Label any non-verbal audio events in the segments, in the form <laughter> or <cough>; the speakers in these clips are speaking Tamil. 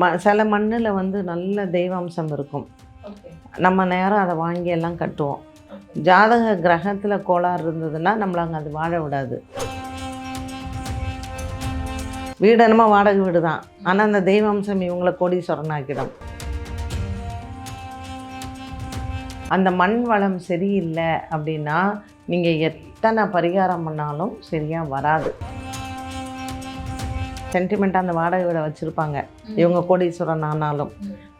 ம சில மண்ணில் வந்து நல்ல தெய்வாம்சம் இருக்கும். நம்ம நேரம் அதை வாங்கி எல்லாம் கட்டுவோம். ஜாதக கிரகத்தில் கோளாறு இருந்ததுன்னா நம்மள அங்கே அது வாழ விடாது. வீடு என்னமோ வாடகை வீடு தான். ஆனால் அந்த தெய்வாம்சம் இவங்களை கோடீஸ்வரன் ஆக்கிடும். அந்த மண் வளம் சரியில்லை அப்படின்னா நீங்கள் எத்தனை பரிகாரம் பண்ணாலும் சரியாக வராது. சென்டிமெண்ட்டாக அந்த வாடகை வீடை வச்சுருப்பாங்க. இவங்க கோடீஸ்வரன் ஆனாலும்.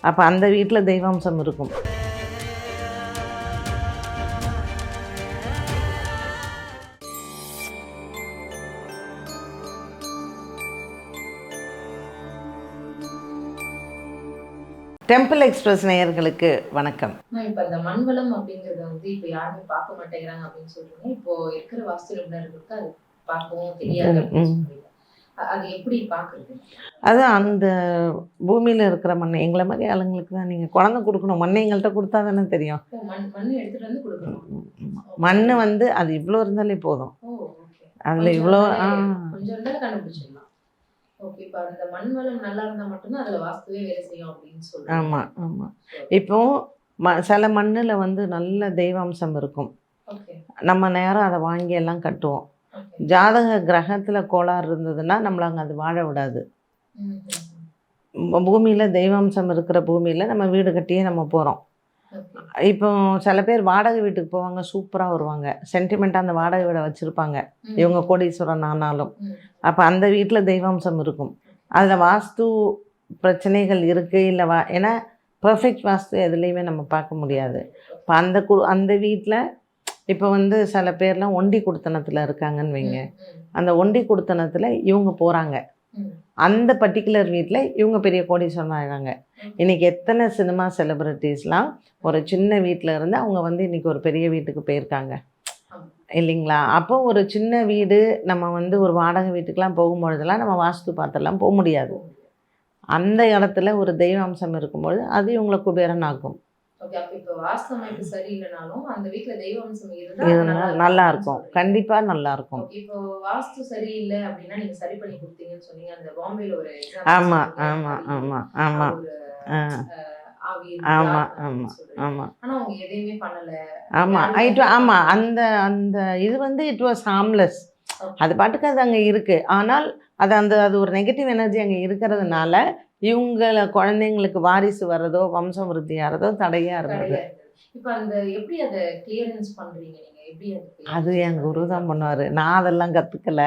அப்போ அந்த வீட்டில் தெய்வாம்சம் இருக்கும். டெம்பிள் எக்ஸ்பிரஸ் நேயர்களுக்கு வணக்கம். இப்ப அந்த மண்வளம் அப்படிங்கறத வந்து இப்ப யாருமே பார்க்க மாட்டேங்கிறாங்க அப்படின்னு சொல்றீங்க. இப்போ இருக்கிற வாஸ்து நிபுணர்களுக்கு அது பார்க்கவும் தெரியாது அது எப்படி பாக்குறது? அது அந்த பூமியில் இருக்கிற மண் எங்களை மாதிரி ஆளுங்களுக்கு தான் நீங்கள் குழந்தை கொடுக்கணும். மண்ணை எங்கள்கிட்ட கொடுத்தா தானே தெரியும். மண் வந்து அது இவ்வளோ இருந்தாலே போதும். அதில் இவ்வளோ ஆமாம் ஆமாம் இப்போ ம சில மண்ணில் வந்து நல்ல தெய்வாம்சம் இருக்கும். நம்ம நேரம் அதை வாங்கி எல்லாம் கட்டுவோம். ஜாதக கிரகத்தில் கோளாறு இருந்ததுன்னா நம்மள அங்கே அது வாழ விடாது. பூமியில் தெய்வாம்சம் இருக்கிற பூமியில் நம்ம வீடு கட்டியே நம்ம போகிறோம் இப்போ சில பேர் வாடகை வீட்டுக்கு போவாங்க சூப்பராக வருவாங்க. சென்டிமெண்ட்டாக அந்த வாடகை வீடை வச்சுருப்பாங்க. இவங்க கோடீஸ்வரன் ஆனாலும். அப்போ அந்த வீட்டில் தெய்வாம்சம் இருக்கும். அதில் வாஸ்து பிரச்சனைகள் இருக்குது இல்லை வா ஏன்னா பர்ஃபெக்ட் வாஸ்து எதுலேயுமே நம்ம பார்க்க முடியாது. இப்போ அந்த கு அந்த வீட்டில் இப்போ வந்து சில பேர்லாம் ஒண்டி குடுத்தனத்தில் இருக்காங்கன்னு வைங்க. அந்த ஒண்டி குடுத்தனத்தில் இவங்க போகிறாங்க. அந்த பர்டிகுலர் வீட்டில் இவங்க பெரிய கோடீஸ்வரன் ஆகிறாங்க இன்றைக்கி எத்தனை சினிமா செலிப்ரிட்டிஸ்லாம் ஒரு சின்ன வீட்டில் இருந்து அவங்க வந்து இன்றைக்கி ஒரு பெரிய வீட்டுக்கு போயிருக்காங்க. இல்லைங்களா? அப்போ ஒரு சின்ன வீடு நம்ம வந்து ஒரு வாடகை வீட்டுக்கெலாம் போகும்பொழுதெல்லாம் நம்ம வாஸ்து பார்த்தெல்லாம் போக முடியாது. அந்த இடத்துல ஒரு தெய்வாம்சம் இருக்கும்பொழுது அது இவங்களை குபேரன் ஆக்கும். ஓகே அப்ப இப்ப வாஸ்து அமைப்பு சரியில்லைனாலும் அந்த வீட்ல தெய்வ அம்சம் இருந்தா அது இருந்தால் நல்லா இருக்கும். கண்டிப்பாக நல்லா இருக்கும். இப்போ வாஸ்து சரியில்லை அப்படின்னா நீங்க சரி பண்ணி கொடுத்தீங்கன்னு சொன்னீங்க. பாம்பேல ஒரு ஆமா, ஆமா, இட் அந்த அந்த இது வந்து இட் வாஸ் ஹார்ம்லெஸ் அது பாட்டுக்கு அது அங்கே இருக்குது ஆனால் அது அந்த அது ஒரு நெகட்டிவ் எனர்ஜி அங்கே இருக்கிறதுனால இவங்கள குழந்தைங்களுக்கு வாரிசு வர்றதோ வம்சம் விருத்தி ஆகிறதோ தடையாக இருந்தது. இப்ப அந்த எப்படி அதை கிளியரன்ஸ் எப்படி அது என் குரு தான் பண்ணுவார். நான் அதெல்லாம் கற்றுக்கல.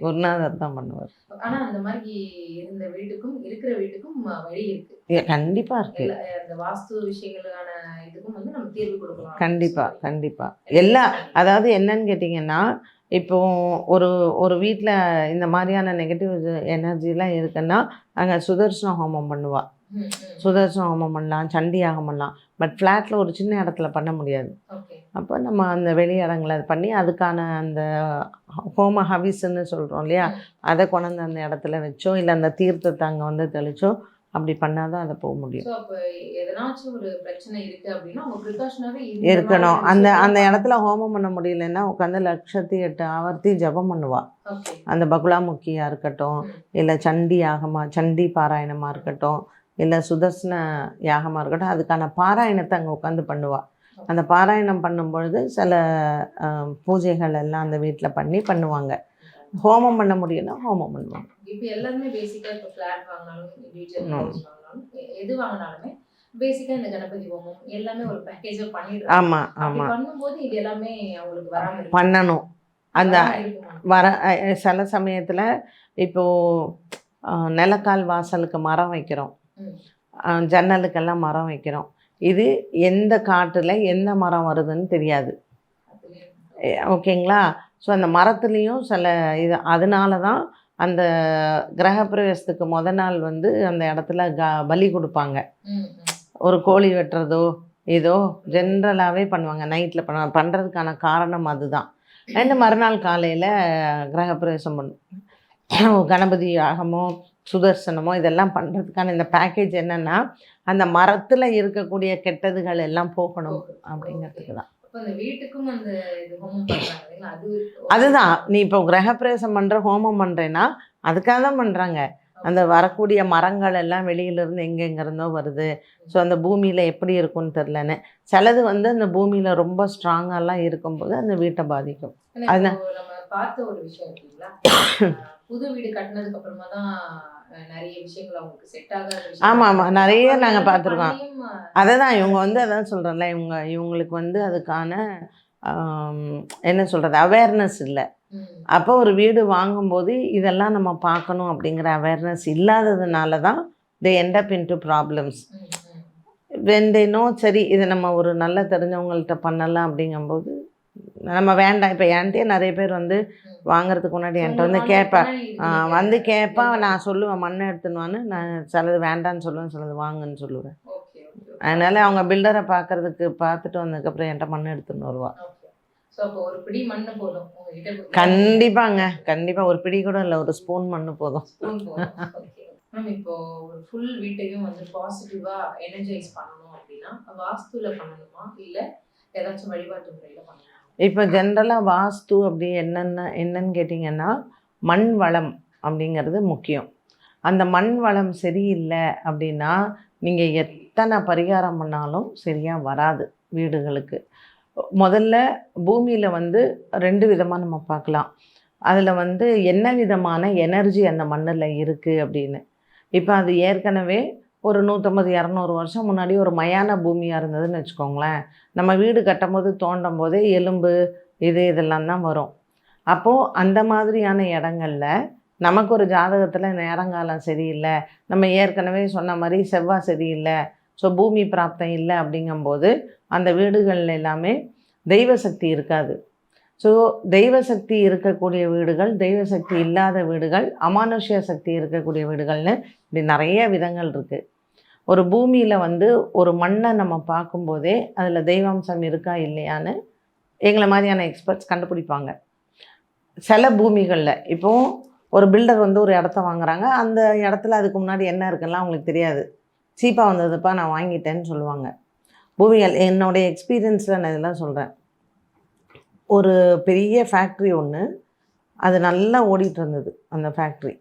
குருநாதர் தான் பண்ணுவார். ஆனா அந்த மாதிரி இருந்த வீட்டுக்கும் இருக்கிற வீட்டுக்கும் வழி இருக்கு. கண்டிப்பாக இருக்குது அந்த வாஸ்து விஷயங்களுக்கான இதுக்கும் வந்து நம்ம தீர்வு கொடுக்கலாம். கண்டிப்பாக கண்டிப்பாக எல்லா அதாவது என்னன்னு கேட்டிங்கன்னா இப்போ ஒரு ஒரு வீட்டில் இந்த மாதிரியான நெகட்டிவ் எனர்ஜிலாம் இருக்குன்னா அங்கே சுதர்சன ஹோமம் பண்ணுவா. ம், ம். சுதர்சன ஹோமம் பண்ணலாம் சண்டி யாகம் பண்ணலாம். பட் ஃப்ளாட்டில் ஒரு சின்ன இடத்துல பண்ண முடியாது. அப்போ நம்ம அந்த வெளி இடங்களை அது பண்ணி அதுக்கான அந்த ஹோம ஹவிஸ்ன்னு சொல்கிறோம் இல்லையா? அதை கொண்டாந்து அந்த இடத்துல வச்சோ இல்லை அந்த தீர்த்தத்தை அங்கே வந்து தெளிச்சோ அப்படி பண்ணால் தான் அதை போக முடியும். இருக்கணும். அந்த அந்த இடத்துல ஹோமம் பண்ண முடியலன்னா உட்காந்து லட்சத்தி எட்டு ஆவர்த்தி ஜெபம் பண்ணுவா. ஓகே. அந்த பகுலாமுக்கியாக இருக்கட்டும். இல்லை சண்டி யாகமாக சண்டி பாராயணமாக இருக்கட்டும் இல்லை சுதர்சன யாகமாக இருக்கட்டும் அதுக்கான பாராயணத்தை அங்கே உட்காந்து பண்ணுவா. அந்த பாராயணம் பண்ணும் பொழுது சில பூஜைகள் எல்லாம் அந்த வீட்டில் பண்ணி பண்ணுவாங்க. ஹோமம் பண்ண முடியும்னா ஹோமம் பண்ணுவாங்க. இப்போ எல்லாருமே பேசிக்கா இப்போ ஃபிளாட் வாங்கினாலும் எது வாங்கினாலுமே பேசிக்கா இந்த கணபதி ஹோமம் எல்லாமே ஒரு பேக்கேஜா பண்ணிடுறாங்க ஆமாம் ஆமாம் பண்ணும்போது இது எல்லாமே அவங்களுக்கு வராம இருக்கு பண்ணணும். அந்த? வர சில சமயத்தில் இப்போது நிலக்கால் வாசலுக்கு மரம் வைக்கிறோம். ஜன்னலுக்கெல்லாம் மரம் வைக்கிறோம். இது எந்த காட்டில் எந்த மரம் வருதுன்னு தெரியாது. ஓகேங்களா? ஸோ அந்த மரத்துலேயும் சில இது அதனால தான் அந்த கிரகப்பிரவேசத்துக்கு முத நாள் வந்து அந்த இடத்துல க பலி கொடுப்பாங்க. ஒரு கோழி வெட்டுறதோ ஏதோ ஜென்ரலாகவே பண்ணுவாங்க. நைட்டில் பண்ண பண்ணுறதுக்கான காரணம் அதுதான். அண்ட் மறுநாள் காலையில் கிரகப்பிரவேசம் பண்ணும் கணபதி யாகமோ சுதர்சனமோ இதெல்லாம் பண்ணுறதுக்கான இந்த பேக்கேஜ் என்னென்னா அந்த மரத்தில் இருக்கக்கூடிய கெட்டதுகள் எல்லாம் போகணும். அப்படிங்கிறதுக்கு தான் அதுதான். நீ இப்போ கிரகப்பிரவேசம் பண்ணுற ஹோமம் பண்ணுறேன்னா அதுக்காக தான் பண்ணுறாங்க அந்த வரக்கூடிய மரங்கள் எல்லாம் வெளியிலேருந்து எங்கெங்க இருந்தோ வருது. ஸோ அந்த பூமியில் எப்படி இருக்கும்னு தெரிலன்னு சிலது வந்து அந்த பூமியில் ரொம்ப ஸ்ட்ராங்காலாம் இருக்கும்போது அந்த வீட்டை பாதிக்கும். அதுதான். பார்த்த ஒரு விஷயம் இருக்குங்களா? <coughs> புது வீடு கட்டினதுக்கு அப்புறமா தான் நிறைய விஷயங்கள் அவங்களுக்கு செட் ஆகாத விஷயம் ஆமா, ஆமா. நிறைய அது நாங்க வந்து பார்த்திருக்கோம். அதை தான் இவங்க வந்து அதான் சொல்கிறேன்ல இவங்க இவங்களுக்கு வந்து அதுக்கான என்ன சொல்கிறது அவேர்னஸ் இல்லை. அப்போ ஒரு வீடு வாங்கும்போது இதெல்லாம் நம்ம பார்க்கணும் அப்படிங்கிற அவேர்னஸ் இல்லாததுனால தான் they end up into problems know சரி இதை நம்ம ஒரு நல்ல தெரிஞ்சவங்கள்ட்ட பண்ணலாம் அப்படிங்கும்போது நம்ம வேண்டாம். இப்போ என்கிட்டயே நிறைய பேர் வந்து வாங்குறதுக்கு முன்னாடி என்கிட்ட வந்து சொந்த கேட்பா. மனசுல இது ஆ, நீங்க- வந்து கேட்பா நான் சொல்லுவேன் மண்ணை எடுத்துன்னு நான் சிலது வேண்டான்னு சொல்லுவேன் சிலது வாங்குன்னு சொல்லுவேன். அதனால அவங்க பில்டரை பார்க்கறதுக்கு பார்த்துட்டு வந்ததுக்கப்புறம் என்கிட்ட மண் எடுத்துன்னு வருவா. ஒரு பிடி மண்ணு கொடுத்தா? கண்டிப்பாங்க. கண்டிப்பாக ஒரு பிடி கூட இல்லை ஒரு ஸ்பூன் மண் போதும். மேம் இப்போ ஒரு ஃபுல் வீட்டையும் வந்து பாசிட்டிவா எனர்ஜைஸ் பண்ணணும் அப்படின்னா வாஸ்துல பண்ணணுமா? இல்ல ஏதாச்சும் வழிபாட்டு முறையில பண்ணணுமா? இப்போ ஜென்ரலாக வாஸ்து அப்படி என்னென்ன என்னன்னு கேட்டிங்கன்னா மண் வளம் அப்படிங்கிறது முக்கியம். அந்த மண் வளம் சரியில்லை அப்படின்னா நீங்கள் எத்தனை பரிகாரம் பண்ணாலும் சரியாக வராது வீடுகளுக்கு. முதல்ல பூமியில் வந்து ரெண்டு விதமாக நம்ம பார்க்கலாம். அதில் வந்து என்ன விதமான எனர்ஜி அந்த மண்ணில் இருக்குது அப்படின்னு. இப்போ அது ஏற்கனவே ஒரு நூற்றம்பது இரநூறு வருஷம் முன்னாடி ஒரு மயான பூமியாக இருந்ததுன்னு வச்சுக்கோங்களேன். நம்ம வீடு கட்டும்போது தோண்டும் போதே எலும்பு இது இதெல்லாம் தான் வரும். அப்போது அந்த மாதிரியான இடங்கள்ல நமக்கு ஒரு ஜாதகத்தில் நேரங்காலம் சரியில்லை. நம்ம ஏற்கனவே சொன்ன மாதிரி செவ்வாய் சரியில்லை. ஸோ பூமி பிராப்தம் இல்லை அப்படிங்கும்போது அந்த வீடுகள்ல எல்லாமே தெய்வ சக்தி இருக்காது. ஸோ தெய்வ சக்தி இருக்கக்கூடிய வீடுகள் தெய்வ சக்தி இல்லாத வீடுகள் அமானுஷ்ய சக்தி இருக்கக்கூடிய வீடுகள்னு இப்படி நிறைய விதங்கள் இருக்குது ஒரு பூமியில் வந்து ஒரு மண்ணை நம்ம பார்க்கும்போதே அதில் தெய்வாம்சம் இருக்கா இல்லையான்னு எங்களை மாதிரியான எக்ஸ்பர்ட்ஸ் கண்டுபிடிப்பாங்க. சில பூமிகளில். இப்போ ஒரு பில்டர் வந்து ஒரு இடத்த வாங்குறாங்க. அந்த இடத்துல அதுக்கு முன்னாடி என்ன இருக்குன்னா அவங்களுக்கு தெரியாது. சீப்பாக வந்ததுப்பா நான் வாங்கிட்டேன்னு சொல்லுவாங்க. பூமிகள் என்னுடைய எக்ஸ்பீரியன்ஸில் நான் இதெல்லாம் சொல்கிறேன் ஒரு பெரிய ஃபேக்ட்ரி ஒன்று அது நல்லா ஓடிட்டு இருந்தது அந்த ஃபேக்ட்ரி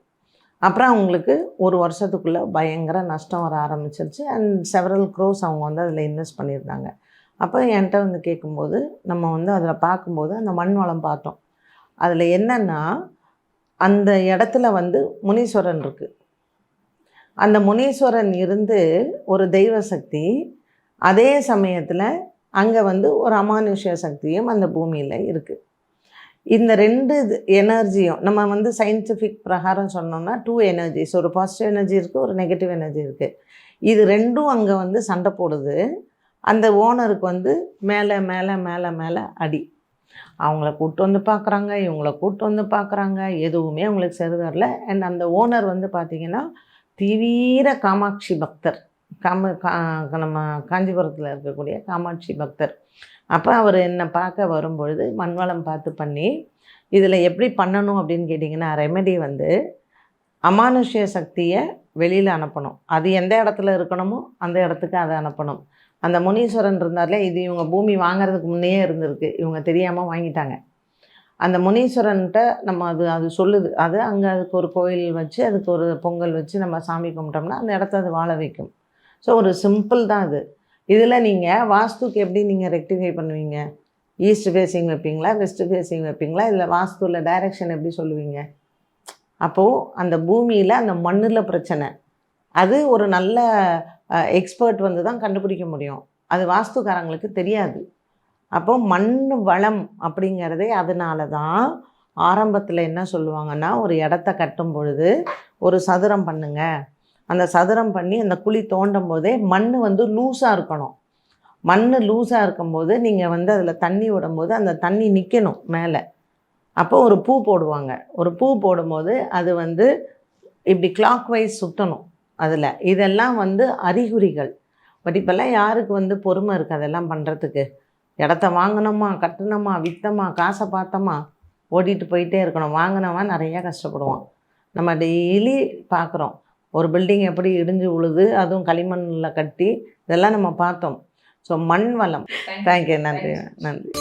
அப்புறம் அவங்களுக்கு ஒரு வருஷத்துக்குள்ளே பயங்கர நஷ்டம் வர ஆரம்பிச்சிருச்சு. அண்ட் செவரல் க்ரோஸ் அவங்க வந்து அதில் இன்வெஸ்ட் பண்ணியிருந்தாங்க. அப்போ என்கிட்ட வந்து கேட்கும்போது நம்ம வந்து அதில் பார்க்கும்போது அந்த மண் வளம் பார்த்தோம். அதில் என்னென்னா அந்த இடத்துல வந்து முனீஸ்வரன் இருக்குது அந்த முனீஸ்வரன் இருந்து ஒரு தெய்வ சக்தி அதே சமயத்தில் அங்கே வந்து ஒரு அமானுஷ்ய சக்தியும் அந்த பூமியில் இருக்குது இந்த ரெண்டு எனர்ஜியும் நம்ம வந்து சயின்டிஃபிக் பிரகாரம் சொன்னோம்னா டூ எனர்ஜிஸ் ஒரு பாசிட்டிவ் எனர்ஜி இருக்குது ஒரு நெகட்டிவ் எனர்ஜி இருக்குது இது ரெண்டும் அங்கே வந்து சண்டை போடுது. அந்த ஓனருக்கு வந்து மேலே மேலே மேலே மேலே அடி. அவங்கள கூப்பிட்டு வந்து பார்க்குறாங்க இவங்கள கூப்பிட்டு வந்து பார்க்குறாங்க எதுவுமே அவங்களுக்கு சரி வரல. அண்ட் அந்த ஓனர் வந்து பார்த்திங்கன்னா தீவிர காமாட்சி பக்தர். காம கா நம்ம காஞ்சிபுரத்தில் இருக்கக்கூடிய காமாட்சி பக்தர். அப்போ அவர் என்னை பார்க்க வரும்பொழுது மண்வளம் பார்த்து பண்ணி இதில் எப்படி பண்ணணும்? அப்படின்னு கேட்டிங்கன்னா ரெமெடி வந்து அமானுஷ்ய சக்தியை வெளியில் அனுப்பணும். அது எந்த இடத்துல இருக்கணுமோ அந்த இடத்துக்கு அதை அனுப்பணும். அந்த முனீஸ்வரன் இருந்தார்ல இது இவங்க பூமி வாங்குறதுக்கு முன்னையே இருந்திருக்கு. இவங்க தெரியாமல் வாங்கிட்டாங்க. அந்த முனீஸ்வரன்கிட்ட நம்ம அது அது சொல்லுது. அது அங்கே அதுக்கு ஒரு கோயில் வச்சு அதுக்கு ஒரு பொங்கல் வச்சு நம்ம சாமி கும்பிட்டோம்னா அந்த இடத்த அது வாழ வைக்கும். ஸோ ஒரு சிம்பிள் தான் அது. இதில் நீங்கள் வாஸ்துக்கு எப்படி நீங்கள் ரெக்டிஃபை பண்ணுவீங்க? ஈஸ்ட் ஃபேஸிங் வைப்பீங்களா? வெஸ்ட் ஃபேஸிங் வைப்பீங்களா? இல்லை வாஸ்துவில் டைரெக்ஷன் எப்படி சொல்லுவீங்க? அப்போது அந்த பூமியில் அந்த மண்ணில் பிரச்சனை. அது ஒரு நல்ல எக்ஸ்பர்ட் வந்து தான் கண்டுபிடிக்க முடியும். அது வாஸ்துக்காரங்களுக்கு தெரியாது. அப்போ மண் வளம் அப்படிங்கிறதே அதனால தான் ஆரம்பத்தில் என்ன சொல்லுவாங்கன்னா ஒரு இடத்த கட்டும் பொழுது ஒரு சதுரம் பண்ணுங்கள் அந்த சதுரம் பண்ணி அந்த குழி தோண்டும் போதே மண் வந்து லூஸாக இருக்கணும். மண் லூஸாக இருக்கும்போது நீங்கள் வந்து அதில் தண்ணி விடும்போது அந்த தண்ணி நிற்கணும் மேலே. அப்போ ஒரு பூ போடுவாங்க. ஒரு பூ போடும்போது அது வந்து இப்படி கிளாக் வைஸ் சுற்றணும் அதில். இதெல்லாம் வந்து அறிகுறிகள். பட் இப்போல்லாம் யாருக்கு வந்து பொறுமை இருக்குது அதெல்லாம் பண்ணுறதுக்கு இடத்த வாங்கினோமா கட்டணுமா விற்றோமா காசை பார்த்தோமா? ஓடிட்டு போயிட்டே இருக்கணும். வாங்கினவன் நிறையா கஷ்டப்படுவான். நம்ம டெய்லி பார்க்குறோம் ஒரு பில்டிங் எப்படி இடிஞ்சு உழுது அதுவும் களிமண்ணில் கட்டி இதெல்லாம் நம்ம பார்த்தோம். ஸோ மண் வளம் தேங்க்யூ நன்றி. நன்றி.